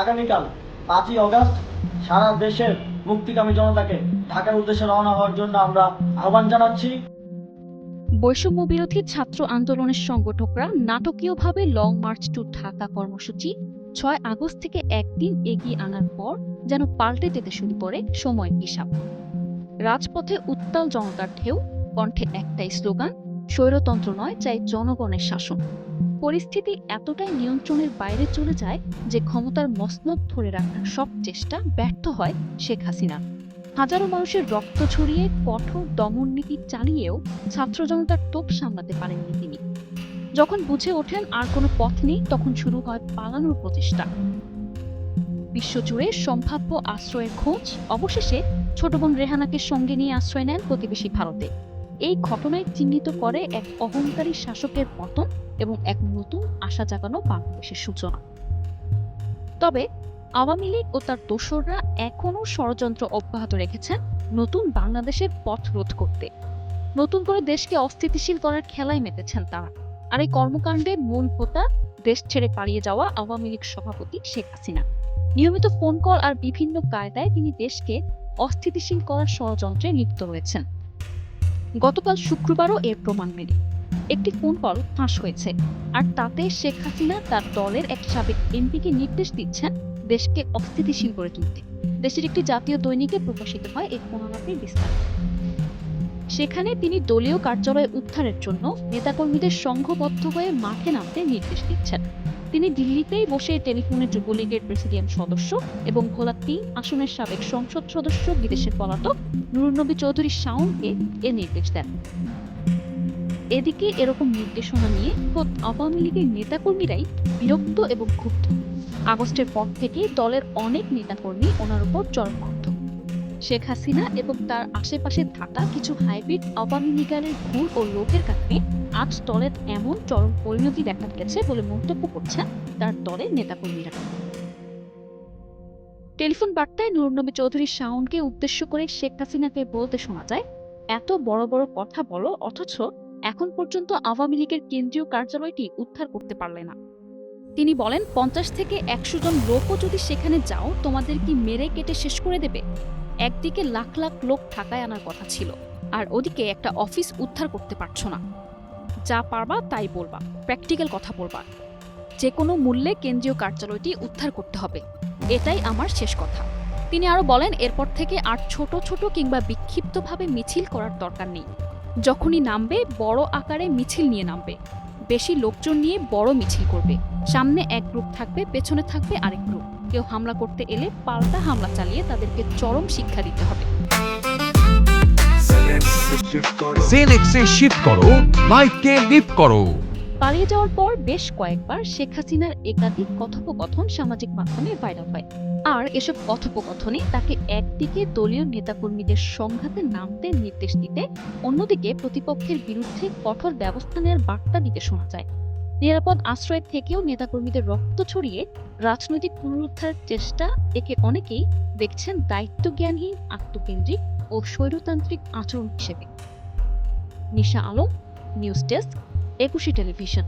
আগামীকাল পাঁচই অগস্ট সারা দেশের মুক্তিকামী জনতাকে ঢাকার উদ্দেশ্যে রওনা হওয়ার জন্য আমরা আহ্বান জানাচ্ছি। বৈষম্য বিরোধী ছাত্র আন্দোলনের সংগঠকরা নাটকীয়ভাবে লং মার্চ টু ঢাকা কর্মসূচি ছয় আগস্ট থেকে একদিন এগিয়ে আনার পর যেন পাল্টে যেতে শুরু করে সময় হিসাব। রাজপথে উত্তাল জনতার ঢেউ, কণ্ঠে একটাই স্লোগান, স্বৈরতন্ত্র নয়, চাই জনগণের শাসন। পরিস্থিতি এতটাই নিয়ন্ত্রণের বাইরে চলে যায় যে ক্ষমতার মসনদ ধরে রাখার সব চেষ্টা ব্যর্থ হয় শেখ হাসিনা। হাজারো মানুষের রক্ত ছড়িয়ে কঠোর দমন নীতি চালিয়েও ছাত্র জনতার তোপ সামলাতে পারেননি তিনি। যখন বুঝে ওঠেন আর কোনো পথ নেই, তখন শুরু হয় পালানোর প্রচেষ্টা। বিশ্বজুড়ে সম্ভাব্য আশ্রয়ের খোঁজ, অবশেষে ছোট বোন রেহানাকে সঙ্গে নিয়ে আশ্রয় নেন প্রতিবেশী ভারতে। এই ঘটনায় চিহ্নিত করে এক অহংকারী শাসকের পতন এবং এক নতুন আশা জাগানো বাংলাদেশের সূচনা। তবে আওয়ামী লীগ ও তার দোসররা এখনও ষড়যন্ত্র অব্যাহত রেখেছেন নতুন বাংলাদেশের পথ রোধ করতে। নতুন করে দেশকে অস্থিতিশীল করার খেলায় মেতেছেন তারা। আর এই কর্মকাণ্ডের মূল হোতা দেশ ছেড়ে পালিয়ে যাওয়া আওয়ামী লীগ সভাপতি শেখ হাসিনা। নিয়মিত ফোন কল আর বিভিন্ন কায়দায় তিনি দেশকে অস্থিতিশীল করার ষড়যন্ত্রে লিপ্ত রয়েছেন। গতকাল শুক্রবারও এর প্রমাণ মেলে। একটি ফোন কল ফাঁস হয়েছে, আর তাতে শেখ হাসিনা তার দলের এক সাবেক এমপিকে নির্দেশ দিচ্ছেন দেশকে অস্থিতিশীল করে তুলতে। দেশের একটি জাতীয় দৈনিকে প্রকাশিত হয় এই ফোনালাপের বিস্তার। সেখানে তিনি দলীয় কার্যালয় উদ্ধারের জন্য নেতাকর্মীদের সংঘবদ্ধ হয়ে মাঠে নামতে নির্দেশ দিচ্ছেন। তিনি দিল্লিতেই বসে টেলিফোনে যুবলীগের প্রেসিডিয়াম সদস্য এবং ভোলা তিন আসনের সাবেক সংসদ সদস্য, বিদেশের পলাতক নুরুন্নবী চৌধুরী শাওনকে এ নির্দেশ দেন। এদিকে এরকম নির্দেশনা নিয়ে খোদ আওয়ামী লীগের নেতাকর্মীরাই বিরক্ত এবং ক্ষুব্ধ। আগস্টের পর থেকে দলের অনেক নেতাকর্মী ওনার উপর চরম শেখ হাসিনা এবং তার আশেপাশে থাকা কিছু হাইব্রিড আওয়ামী ভুল ও লোভের কারণে আজ দলের এমন চরম পরিণতি দেখা গেছে বলে মন্তব্য করছেন তার দলের নেতাকর্মীরা। টেলিফোন বার্তায় নুরনবী চৌধুরী শাওনকে উদ্দেশ্য করে শেখ হাসিনাকে বলতে শোনা যায়, এত বড় বড় কথা বলো, অথচ এখন পর্যন্ত আওয়ামী লীগের কেন্দ্রীয় কার্যালয়টি উদ্ধার করতে পারলে না। তিনি বলেন, পঞ্চাশ থেকে একশো জন লোকও যদি সেখানে যাও, তোমাদের কি মেরে কেটে শেষ করে দেবে? একদিকে লাখ লাখ লোক ঢাকায় আনার কথা ছিল, আর ওদিকে একটা অফিস উদ্ধার করতে পারছ না। যা পারবা তাই বলবা, প্র্যাকটিক্যাল কথা বলবা। যে কোনো মূল্যে কেন্দ্রীয় কার্যালয়টি উদ্ধার করতে হবে। এটাই আমার শেষ কথা। তিনি আরও বলেন, এরপর থেকে আর ছোট ছোট কিংবা বিক্ষিপ্তভাবে মিছিল করার দরকার নেই। যখনই নামবে, বড় আকারে মিছিল নিয়ে নামবে। বেশি লোকজন নিয়ে বড় মিছিল করবে। সামনে এক গ্রুপ থাকবে পেছনে থাকবে আরেক গ্রুপ। কেউ হামলা করতে এলে পাল্টা হামলা চালিয়ে তাদেরকে চরম শিক্ষা দিতে হবে। শিফট করো লাইফকে লিফট করো। পালিয়ে যাওয়ার পর বেশ কয়েকবার শেখ হাসিনার একাধিক কথোপকথন সামাজিক মাধ্যমে ভাইরাল হয়। আর এসব কথোপকথনে তাকে একদিকে দলীয় নেতাকর্মীদের সংঘাতে নামতে নির্দেশ দিতে অন্যদিকে প্রতিপক্ষের বিরুদ্ধে কঠোর ব্যবস্থা নেওয়ার বার্তা দিতে শোনা যায়। নিরাপদ আশ্রয় থেকেও নেতাকর্মীদের রক্ত ছড়িয়ে রাজনৈতিক পুনরুদ্ধারের চেষ্টা একে অনেকেই দেখছেন দায়িত্বজ্ঞানহীন, আত্মকেন্দ্রিক ও স্বৈরতান্ত্রিক আচরণ হিসেবে। Nisha Alam, news desk, Ekushey television.